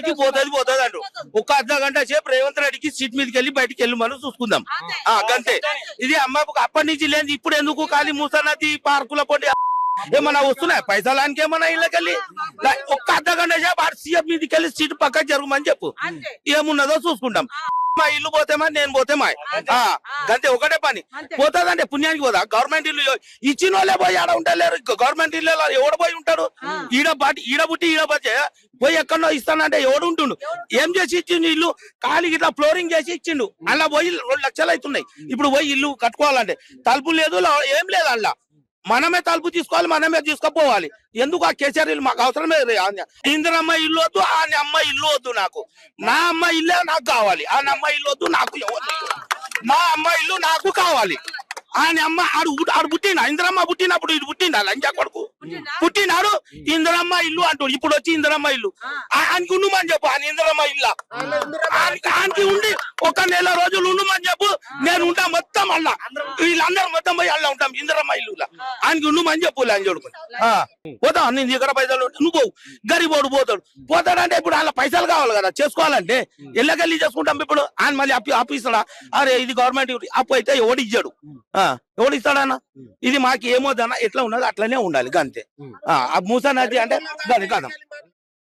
రెడ్డికి పోతుంది పోతుంది అంటారు ఒక అర్ధ గంట సేపు రేవంత్ రెడ్డికి సీట్ మీదకి వెళ్ళి బయటికి వెళ్ళి మనం చూసుకుందాం. ఆ గంతే. ఇది అమ్మ అప్పటి నుంచి లేదు ఇప్పుడు ఎందుకు ఖాళీ మూసనది పార్కుల పొండి ఏమన్నా వస్తున్నాయి? పైసలానికి ఏమన్నా ఇళ్ళకెళ్ళి ఒక్క అర్ధ గంట సేపు ఆడ సీఎం మీదకి వెళ్ళి సీట్ పక్క జరగమని చెప్పు. అంతే. ఏమున్నదో చూసుకుంటాం. మా ఇల్లు పోతేమా నేను పోతే మా. ఆ, గంతే ఒకటే పని. అంతే. పోతుందంటే పుణ్యానికి పోదా? గవర్నమెంట్ ఇల్లు ఇచ్చిన వాళ్ళే పోయి ఆడ ఉంటారు గవర్నమెంట్ ఇల్లు ఎవడు పోయి ఉంటాడు? ఈడ బాటి ఈడ పుట్టి ఈడ బచ్చే పోయి ఎక్కడో ఇస్తానంటే ఎవడు ఉంటుండు? ఏం చేసి ఇచ్చిండు ఇల్లు? ఖాళీ ఇట్లా ఫ్లోరింగ్ చేసి ఇచ్చిండు. అలా పోయి రెండు లక్షలు అవుతున్నాయి. ఇప్పుడు పోయి ఇల్లు కట్టుకోవాలంటే. తలుపు లేదు ఏం లేదు అలా మనమే తలుపు తీసుకోవాలి మనమే తీసుకుపోవాలి. ఎందుకు ఆ కేసీఆర్ ఇల్లు మాకు అవసరమే ఇందిరమ్మ ఇల్లు వద్దు ఆ అమ్మ ఇల్లు వద్దు నాకు. నా అమ్మ ఇల్లే నాకు కావాలి. ఆ అమ్మ ఇల్లు వద్దు నాకు. నా అమ్మ ఇల్లు నాకు కావాలి. ఆయన అమ్మ ఆడు ఆడు పుట్టిన ఇందిరమ్మ పుట్టినప్పుడు ఇటు పుట్టిండా? లంజా కొడుకు? పుట్టినాడు? ఇందిరమ్మ ఇల్లు అంటాడు ఇప్పుడు వచ్చి ఇందిరమ్మ ఇల్లు. ఆయనకి ఉండుమని చెప్పు. ఆయన ఇందిరమ్మ ఇల్లు. ఒక నెల రోజులు ఉండుమని చెప్పు నేను ఉంటా మొత్తం అల్లా. వీళ్ళందరూ మొత్తం పోయి అల్లా ఉంటాం ఇందిరమ్మ ఇల్లు ఆయనకి ఉండుమని చెప్పు లంజోడుకుని పోతా నీ దగ్గర పైసలు నువ్వు పోవు. గరిబోడు పోతాడు. పోతాడంటే ఇప్పుడు వాళ్ళ పైసలు కావాలి కదా చేసుకోవాలంటే. ఎల్లకెళ్ళి చేసుకుంటాం ఇప్పుడు. ఆయన మళ్ళీ అప్పు అప్పు ఇస్తాడా అరే ఇది గవర్నమెంట్ అప్పు అయితే ఎవడు ఇచ్చాడు ఆ, ఎవడు ఇస్తాడన్న ఇది మాకు ఏమోదన్న ఎట్లా ఉన్నది అట్లనే ఉండాలి అంతే ఆ మూసా నది అంటే దాని కాదు